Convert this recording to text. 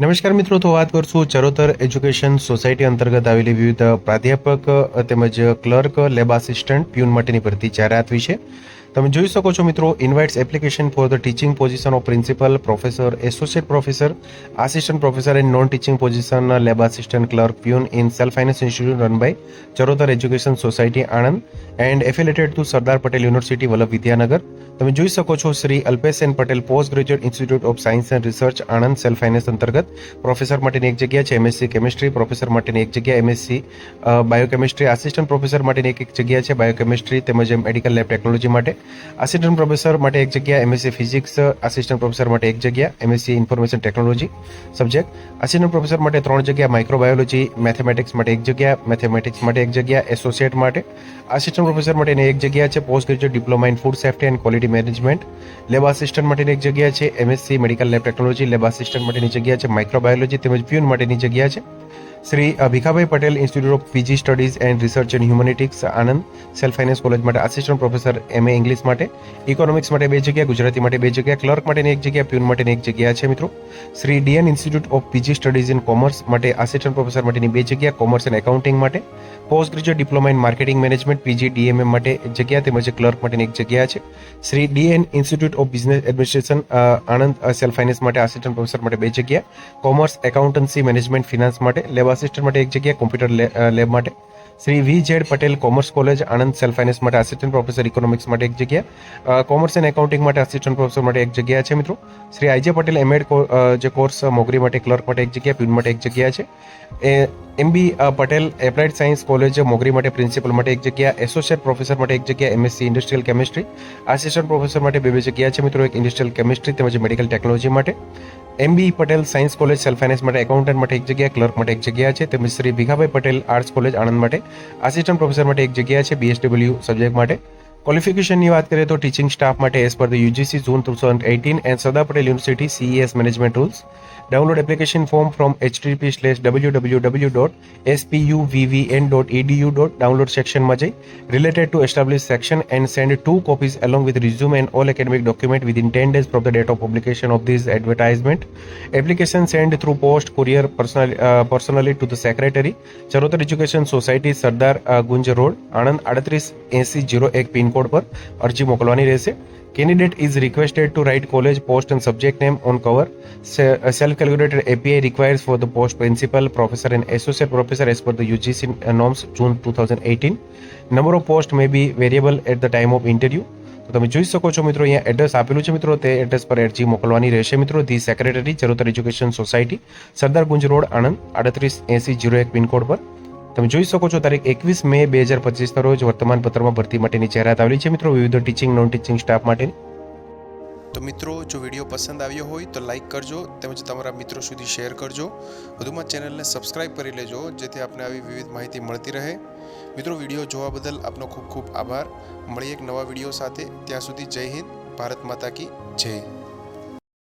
નમસ્કાર મિત્રો, તો વાત કરશું ચરોતર એજ્યુકેશન સોસાયટી અંતર્ગત આવેલી વિવિધ પ્રાધ્યાપક તેમજ ક્લર્ક લેબ આસિસ્ટન્ટ પ્યુન માટેની ભરતી જાહેરાત વિશે. તમે જોઈ શકો છો મિત્રો invites application for the teaching position of principal professor associate professor assistant professor and non teaching position lab assistant clerk peon in self finance institute run by Charotar education society Anand and affiliated to Sardar Patel university Vallabh Vidyanagar તમે જોઈ શકો છો Shri Alpesh Patel post graduate institute of science and research Anand self finance અંતર્ગત. Professor માટેની એક જગ્યા છે MSc chemistry professor માટેની એક જગ્યા એમએસસી બાયોકેમિસ્ટ્રી આસિસ્ટન્ટ પ્રોફેસર માટેની એક એક જગ્યા છે બાયોકેમિસ્ટ્રી તેમજ મેડિકલ લેબ ટેકનોલોજી માટે. આસિસ્ટન્ટ પ્રોફેસર માટે એક જગ્યા એમએસસી ફિઝિક્સ આસિસ્ટન્ટ પ્રોફેસર માટે એક જગ્યા MSc information technology subject assistant professor માટે ત્રણ જગ્યા માઇક્રોબાયોલોજી મેથેમેટિક્સ માટે એક જગ્યા મેથેમેટિક્સ માટે એક જગ્યા એસોસિએટ માટે. આસિસ્ટન્ટ પ્રોફેસર માટેની એક જગ્યા છે post graduate diploma in food safety and quality management lab assistant માટેની એક જગ્યા છે MSc medical lab technology lab assistant માટેની જગ્યા છે માઇક્રોબાયોલોજી તેમજ પ્યુન માટેની જગ્યા છે. Shri Bhikhabhai Patel institute of PG studies and research in humanities Anand self finance college માટે assistant professor M A English માટે ઇકોનોમિક્સ માટે બે જગ્યા ગુજરાતી માટે બે જગ્યા ક્લર્ક માટેની એક જગ્યા પ્યુન માટેની એક જગ્યા છે મિત્રો. Shri DN institute of PG studies in commerce માટે આસિસ્ટન્ટ પ્રોફેસર માટેની બે જગ્યા કોમર્સ એન્ડ એકાઉન્ટિંગ માટે post graduate diploma in marketing management PG DMM માટે જગ્યા તેમજ ક્લર્ક માટેની એક જગ્યા છે. Shri DN institute of business administration Anand self finance માટે આસિસ્ટન્ટ પ્રોફેસર માટે બે જગ્યા કોમર્સ એકાઉન્ટન્સી મેનેજમેન્ટ ફિનાન્સ માટે લેબ આસિસ્ટન્ટ માટે એક જગ્યા કોમ્પ્યુટર લેબ માટે. Shri V Z Patel commerce college Anand self finance માટે આસિસ્ટન્ટ પ્રોફેસર ઇકોનોમિક્સ માટે એક જગ્યા. કોમર્સ એન્ડ એકાઉન્ટિંગ માટે આસિસ્ટન્ટ પ્રોફેસર માટે એક જગ્યા છે મિત્રો. શ્રી આઈજે પટેલ એમએડ જે કોર્સ મોગરી માટે ક્લર્ક માટે એક જગ્યા પ્યુન માટે એક જગ્યા છે. A MB Patel applied science college Mogri માટે પ્રિન્સિપલ માટે એક જગ્યા એસોસિએટ પ્રોફેસર માટે એક જગ્યા MSc industrial chemistry assistant professor માટે બે બે જગ્યા છે મિત્રો, એક ઇન્ડસ્ટ્રીયલ કેમિસ્ટ્રી તેમજ મેડિકલ ટેકનોલોજી માટે. MB Patel science college self finance માટે એકાઉન્ટન્ટ માટે એક જગ્યા ક્લર્ક માટે એક જગ્યા છે. તેમજ શ્રી ભીખાભાઈ પટેલ આર્ટ્સ કોલેજ આણંદ માટે આસિસ્ટન્ટ પ્રોફેસર માટે એક જગ્યા છે. બીએસડબલ્યુ સબ્જેક્ટ માટે. ક્વોલિફિકેશનની વાત કરીએ તો ટીચિંગ સ્ટાફ માટે as per the UGC June two thousand eighteen and Sardar Patel university CES management rules download application form from http slash W W W dot SPUVVN dot EDU dot download સેક્શનમાં જઈ related to establish section and send two copies along with resume and all academic document within 10 days from the date of publication of this advertisement application sent through post courier personal, uh, personally to the secretary Charotar education society Sardar uh, Ganj road Anand આડત્રીસ એસી zero એક pin code પર અરજી મોકલવાની રહેશે. Candidate is requested to write college post and subject name on cover self calculated API requires for the post principal professor and associate professor as per the UGC norms June two thousand eighteen number of post may be variable at the time of interview તો તમે જોઈ શકો છો મિત્રો, અહીંયા address આપેલું છે મિત્રો, તે એડ્રેસ પર અરજી મોકલવાની રહેશે મિત્રો. The secretary Charotar education society Sardar Gunj road Anand આડત્રીસ એસી જીરો એક પિનકોડ પર. તમે જોઈ શકો છો તારીખ એકવીસ મે બે હજાર પચીસના રોજ વર્તમાન પત્રમાં ભરતી માટેની જાહેરાત આવેલી છે. મિત્રો, વિવિધ ટીચિંગ નોન ટીચિંગ સ્ટાફ માટેની. તો મિત્રો, જો વીડિયો પસંદ આવ્યો હોય તો લાઈક કરજો તેમજ તમારા મિત્રો સુધી શેર કરજો. વધુમાં ચેનલને સબસ્ક્રાઇબ કરી લેજો, જેથી આપને આવી વિવિધ માહિતી મળતી રહે. મિત્રો, વીડિયો જોવા બદલ આપનો ખૂબ ખૂબ આભાર. મળીએ એક નવા વીડિયો સાથે. ત્યાં સુધી જય હિન્દ, ભારત માતા કી જય.